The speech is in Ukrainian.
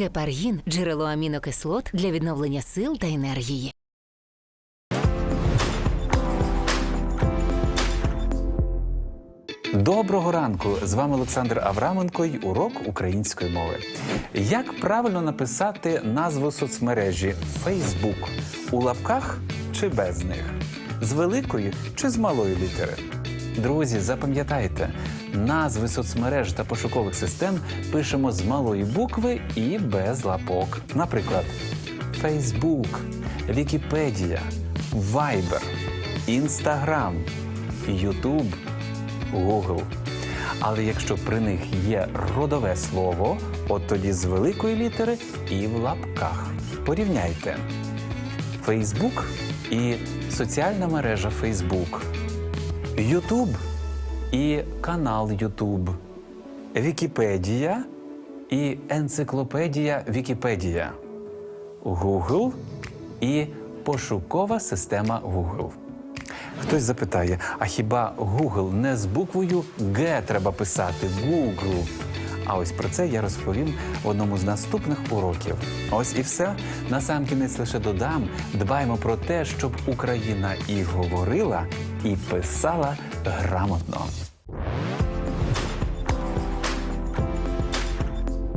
Гепаргін джерело амінокислот для відновлення сил та енергії. Доброго ранку! З вами Олександр Авраменко й урок української мови. Як правильно написати назву соцмережі Facebook? У лапках чи без них? З великої чи з малої літери? Друзі, запам'ятайте, назви соцмереж та пошукових систем пишемо з малої букви і без лапок. Наприклад, Facebook, Вікіпедія, Viber, Instagram, YouTube, Google. Але якщо при них є родове слово, от тоді з великої літери і в лапках. Порівняйте Facebook і соціальна мережа Facebook, YouTube і канал Ютуб, Вікіпедія і енциклопедія Вікіпедія, Google і пошукова система Google. Хтось запитає: а хіба Google не з буквою Г треба писати Google? А ось про це я розповім в одному з наступних уроків. Ось і все. Насамкінець лише додам. Дбаємо про те, щоб Україна і говорила, і писала грамотно.